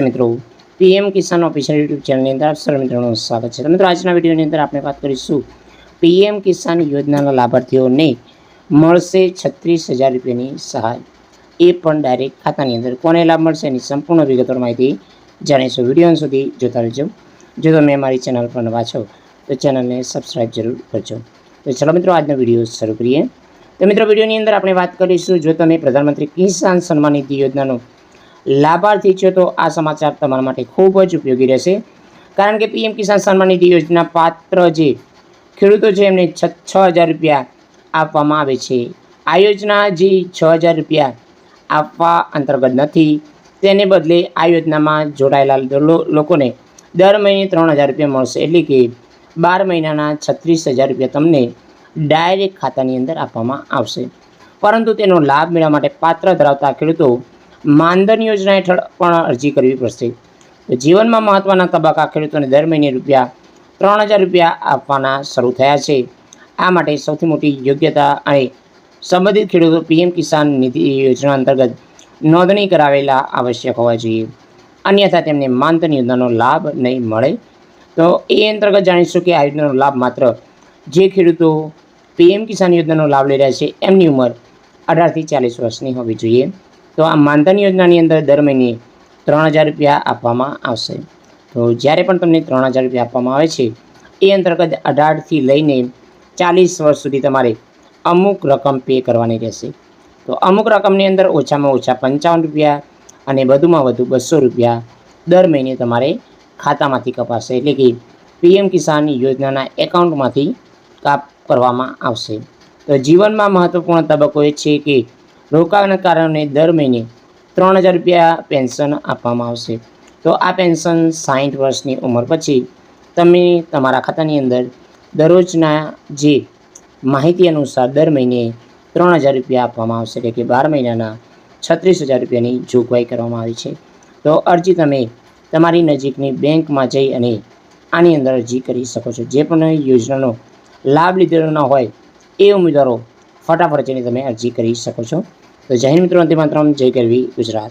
મિત્રો. પીએમ કિસાન official YouTube ચેનલની અંદર આપ મિત્રોનું સ્વાગત છે. મિત્રો, આજના વિડીયોની અંદર આપણે વાત કરીશું પીએમ કિસાન યોજનાના લાભાર્થીઓને મળશે છત્રીસ હજાર રૂપિયાની સહાય. એ પણ ડાયરેક્ટ ખાતાની અંદર કોને લાભ મળશે એની સંપૂર્ણ વિગતવાર માહિતી જાણીશું વીડિયો સુધી જોતા રહેજો. જો તમે મારી ચેનલ પર નવા છો, તો ચેનલને સબસ્ક્રાઈબ જરૂર કરજો. તો ચલો મિત્રો, આજનો વીડિયો શરૂ કરીએ. તો મિત્રો, વિડીયોની અંદર આપણે વાત કરીશું જો તમે પ્રધાનમંત્રી કિસાન સન્માન નિધિ યોજનાનો લાભાર્થી છો તો આ સમાચાર તમારા માટે ખૂબ જ ઉપયોગી રહેશે. કારણ કે પીએમ કિસાન સન્માન નિધિ યોજના પાત્ર જે ખેડૂતો છે એમને છ છ હજાર રૂપિયા આપવામાં આવે છે. આ યોજના જે છ હજાર રૂપિયા આપવા અંતર્ગત નથી, તેને બદલે આ યોજનામાં જોડાયેલા લોકોને દર મહિને ત્રણ હજાર રૂપિયા મળશે. એટલે કે બાર મહિનાના છત્રીસ હજાર રૂપિયા તમને ડાયરેક્ટ ખાતાની અંદર આપવામાં આવશે. પરંતુ તેનો લાભ મેળવવા માટે પાત્ર ધરાવતા ખેડૂતો માનધન યોજના હેઠળ પણ અરજી કરવી પડશે. જીવનમાં મહત્ત્વના તબક્કા ખેડૂતોને દર મહિને રૂપિયા ત્રણ હજાર રૂપિયા આપવાના શરૂ થયા છે. આ માટે સૌથી મોટી યોગ્યતા અને સંબંધિત ખેડૂતો પીએમ કિસાન નિધિ યોજના અંતર્ગત નોંધણી કરાવેલા આવશ્યક હોવા જોઈએ. અન્યથા તેમને માનધન યોજનાનો લાભ નહીં મળે. તો એ અંતર્ગત જાણીશું કે આ યોજનાનો લાભ માત્ર જે ખેડૂતો પીએમ કિસાન યોજનાનો લાભ લઈ રહ્યા છે, એમની ઉંમર અઢારથી ચાલીસ વર્ષની હોવી જોઈએ. તો આ માનધન યોજનાની અંદર દર મહિને ત્રણ હજાર રૂપિયા આપવામાં આવશે. તો જ્યારે પણ તમને ત્રણ હજાર રૂપિયા આપવામાં આવે છે, એ અંતર્ગત અઢારથી લઈને ચાલીસ વર્ષ સુધી તમારે અમુક રકમ પે કરવાની રહેશે. તો અમુક રકમની અંદર ઓછામાં ઓછા પંચાવન રૂપિયા અને વધુમાં વધુ બસો રૂપિયા દર મહિને તમારે ખાતામાંથી કપાશે. એટલે કે પીએમ કિસાન યોજનાના એકાઉન્ટમાંથી કાપ કરવામાં આવશે. તો જીવનમાં મહત્ત્વપૂર્ણ તબક્કો એ છે કે રોકાણના કારણે દર મહિને ત્રણ હજાર રૂપિયા પેન્શન આપવામાં આવશે. તો આ પેન્શન સાઠ વર્ષની ઉંમર પછી તમે તમારા ખાતાની અંદર દરરોજના જે માહિતી અનુસાર દર મહિને ત્રણ હજાર રૂપિયા આપવામાં આવશે, એટલે કે બાર મહિનાના છત્રીસ હજાર રૂપિયાની જોગવાઈ કરવામાં આવી છે. તો અરજી તમે તમારી નજીકની બેંકમાં જઈ અને આની અંદર અરજી કરી શકો છો. જે પણ યોજનાનો લાભ લીધેલો ન હોય એ ઉમેદવારો ફટાફટ જઈને તમે અરજી કરી શકો છો. તો જય મિત્રો, અંતિમ માત્રમ જય કરવી ગુજરાત.